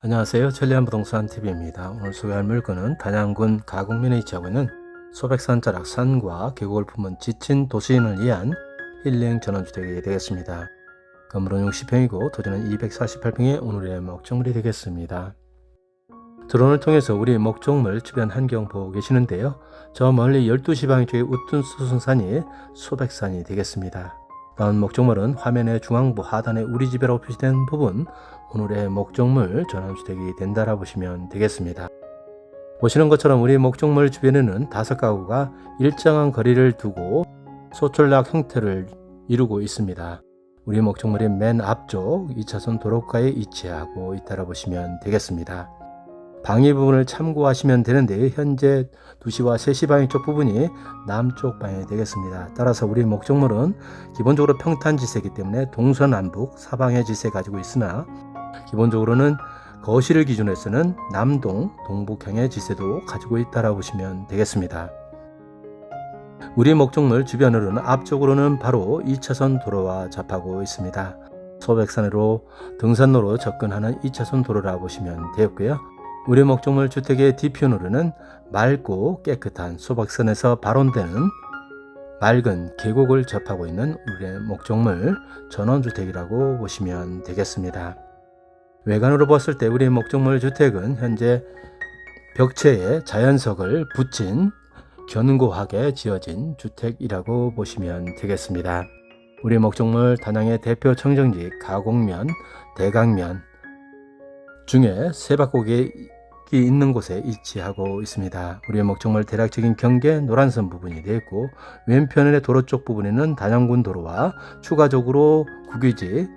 안녕하세요. 천리안 부동산 TV입니다. 오늘 소개할 물건은 단양군 가곡면에 위치하고 있는 소백산 자락 산과 계곡을 품은 지친 도시인을 위한 힐링 전원주택이 되겠습니다. 건물은 60평이고 토지는 248평의 오늘의 목적물이 되겠습니다. 드론을 통해서 우리 목적물 주변 환경 보고 계시는데요. 저 멀리 12시 방향 쪽에 수sun산이 소백산이 되겠습니다. 다음 목적물은 화면의 중앙부 하단에 우리 집이라고 표시된 부분 오늘의 목적물 전환주택이 된다라 보시면 되겠습니다. 보시는 것처럼 우리 목적물 주변에는 다섯 가구가 일정한 거리를 두고 소철락 형태를 이루고 있습니다. 우리 목적물이 맨 앞쪽 2차선 도로가에 위치하고 있다라 보시면 되겠습니다. 방위 부분을 참고하시면 되는데 현재 2시와 3시 방향 쪽 부분이 남쪽 방향이 되겠습니다. 따라서 우리 목적물은 기본적으로 평탄 지세이기 때문에 동서남북 사방의 지세 가지고 있으나 기본적으로는 거실을 기준으로 해서는 남동, 동북향의 지세도 가지고 있다라고 보시면 되겠습니다. 우리 목적물 주변으로는 앞쪽으로는 바로 2차선 도로와 접하고 있습니다. 소백산으로 등산로로 접근하는 2차선 도로라 보시면 되었고요. 우리 목적물 주택의 뒤편으로는 맑고 깨끗한 소백산에서 발원되는 맑은 계곡을 접하고 있는 우리의 목적물 전원주택이라고 보시면 되겠습니다. 외관으로 봤을 때 우리 목적물 주택은 현재 벽체에 자연석을 붙인 견고하게 지어진 주택이라고 보시면 되겠습니다. 우리 목적물 단양의 대표 청정지 가곡면, 대강면 중에 세바곡이 있는 곳에 위치하고 있습니다. 우리 의 목적물 대략적인 경계 노란선 부분이 되어 있고 왼편의 도로 쪽 부분에는 단양군 도로와 추가적으로 국유지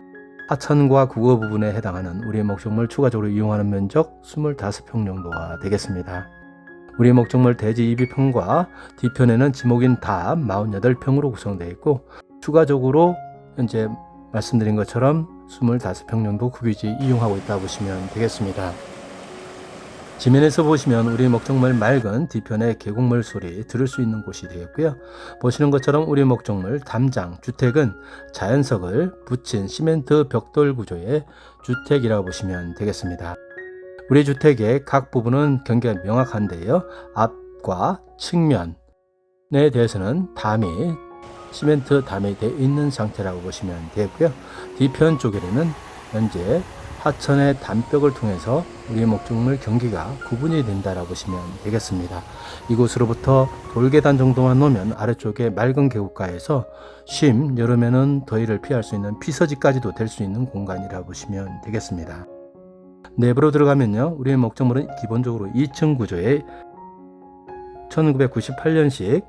하천과 국어 부분에 해당하는 우리의 목적물 추가적으로 이용하는 면적 25평 정도가 되겠습니다. 우리의 목적물 대지 2비평과 뒤편에는 지목인 답 48평으로 구성되어 있고 추가적으로 현재 말씀드린 것처럼 25평 정도 국유지 이용하고 있다 보시면 되겠습니다. 지면에서 보시면 우리 목적물 맑은 뒤편의 계곡물 소리 들을 수 있는 곳이 되겠고요. 보시는 것처럼 우리 목적물 담장 주택은 자연석을 붙인 시멘트 벽돌 구조의 주택이라고 보시면 되겠습니다. 우리 주택의 각 부분은 경계가 명확한데요. 앞과 측면에 대해서는 담이 시멘트 담이 되어 있는 상태라고 보시면 되겠고요. 뒤편 쪽에는 현재 하천의 담벽을 통해서 우리의 목적물 경기가 구분이 된다라고 보시면 되겠습니다. 이곳으로부터 돌계단 정도만 놓으면 아래쪽에 맑은 계곡가에서 쉼 여름에는 더위를 피할 수 있는 피서지까지도 될 수 있는 공간이라 보시면 되겠습니다. 내부로 들어가면요, 우리의 목적물은 기본적으로 2층 구조의 1998년식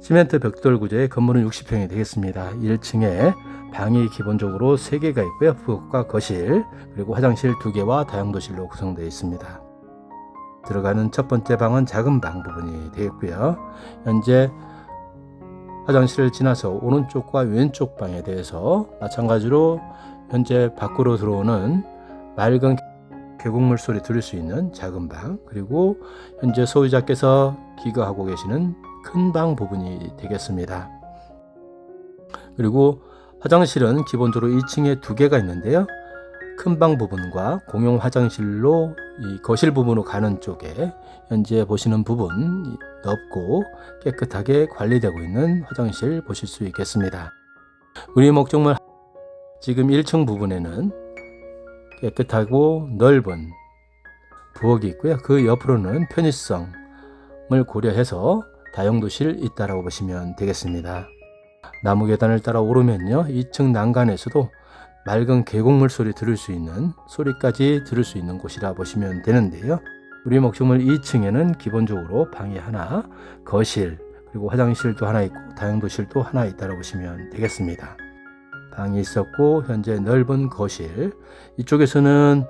시멘트 벽돌 구조의 건물은 60평이 되겠습니다. 1층에 방이 기본적으로 3개가 있고요. 부엌과 거실, 그리고 화장실 2개와 다용도실로 구성되어 있습니다. 들어가는 첫 번째 방은 작은 방 부분이 되겠고요. 현재 화장실을 지나서 오른쪽과 왼쪽 방에 대해서 마찬가지로 현재 밖으로 들어오는 맑은 계곡물 소리 들을 수 있는 작은 방 그리고 현재 소유자께서 기거하고 계시는 큰 방 부분이 되겠습니다. 그리고 화장실은 기본적으로 2층에 두 개가 있는데요. 큰 방 부분과 공용 화장실로 이 거실 부분으로 가는 쪽에 현재 보시는 부분 넓고 깨끗하게 관리되고 있는 화장실 보실 수 있겠습니다. 우리 목적물 지금 1층 부분에는 깨끗하고 넓은 부엌이 있고요. 그 옆으로는 편의성을 고려해서 다용도실 있다라고 보시면 되겠습니다. 나무 계단을 따라 오르면요. 2층 난간에서도 맑은 계곡물 소리 들을 수 있는 소리까지 들을 수 있는 곳이라 보시면 되는데요. 우리 목적물 2층에는 기본적으로 방이 하나, 거실, 그리고 화장실도 하나 있고 다용도실도 하나 있다고 보시면 되겠습니다. 방이 있었고 현재 넓은 거실 이쪽에서는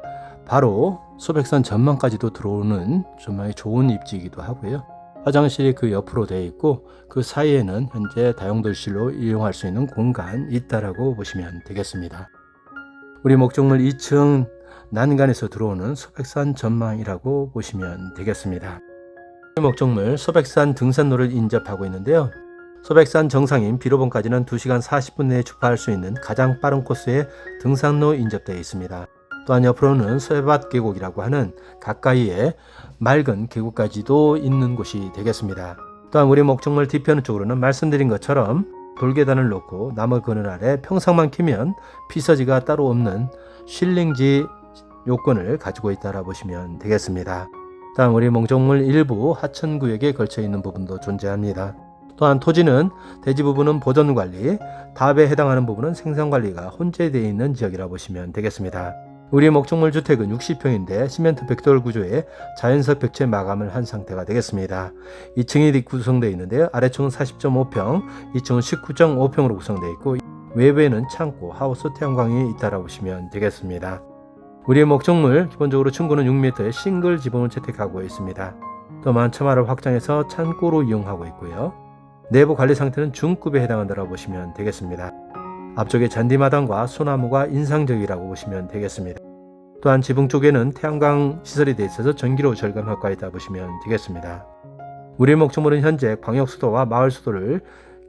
바로 소백산 전망까지도 들어오는 전망이 좋은 입지이기도 하고요. 화장실이 그 옆으로 되어 있고 그 사이에는 현재 다용도실로 이용할 수 있는 공간이 있다라고 보시면 되겠습니다. 우리 목적물 2층 난간에서 들어오는 소백산 전망이라고 보시면 되겠습니다. 목적물 소백산 등산로를 인접하고 있는데요. 소백산 정상인 비로봉까지는 2시간 40분 내에 주파할 수 있는 가장 빠른 코스의 등산로 인접되어 있습니다. 또한 옆으로는 서해밭 계곡이라고 하는 가까이에 맑은 계곡까지도 있는 곳이 되겠습니다. 또한 우리 목적물 뒤편 쪽으로는 말씀드린 것처럼 돌계단을 놓고 나무 그늘 아래 평상만 키면 피서지가 따로 없는 쉴링지 요건을 가지고 있다라 보시면 되겠습니다. 다음 우리 목적물 일부 하천 구역에 걸쳐 있는 부분도 존재합니다. 또한 토지는 대지 부분은 보전 관리, 답에 해당하는 부분은 생산 관리가 혼재되어 있는 지역이라 보시면 되겠습니다. 우리 목적물 주택은 60평인데 시멘트 벽돌 구조에 자연석 벽체 마감을 한 상태가 되겠습니다. 2층이 구성되어 있는데요. 아래층은 40.5평, 2층은 19.5평으로 구성되어 있고 외부에는 창고, 하우스, 태양광이 있다라 보시면 되겠습니다. 우리의 목적물 기본적으로 층고는 6m의 싱글 지붕을 채택하고 있습니다. 또 만처마를 확장해서 창고로 이용하고 있고요. 내부 관리 상태는 중급에 해당한다고 보시면 되겠습니다. 앞쪽에 잔디마당과 소나무가 인상적이라고 보시면 되겠습니다. 또한 지붕 쪽에는 태양광 시설이 되어 있어서 전기로 절감 효과가 있다 보시면 되겠습니다. 우리의 목적물은 현재 광역 수도와 마을 수도를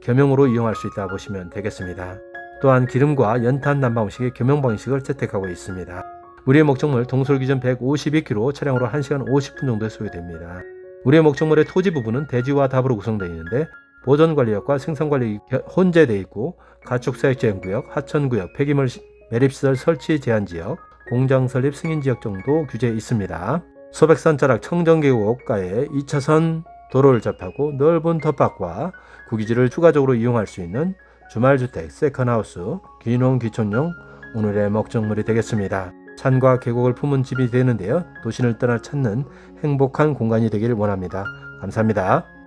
겸용으로 이용할 수 있다 보시면 되겠습니다. 또한 기름과 연탄 난방 방식의 겸용 방식을 채택하고 있습니다. 우리의 목적물 동솔 기준 152km 차량으로 1시간 50분 정도에 소요됩니다. 우리의 목적물의 토지 부분은 대지와 답으로 구성되어 있는데 보전 관리역과 생산 관리 혼재되어 있고 가축 사육 제한 구역, 하천 구역, 폐기물 시- 매립시설 설치 제한 지역, 공장 설립 승인 지역 정도 규제 있습니다. 소백산 자락 청정계곡가에 2차선 도로를 접하고 넓은 텃밭과 구기지를 추가적으로 이용할 수 있는 주말주택, 세컨하우스, 귀농 귀촌용 오늘의 목적물이 되겠습니다. 산과 계곡을 품은 집이 되는데요. 도시를 떠나 찾는 행복한 공간이 되길 원합니다. 감사합니다.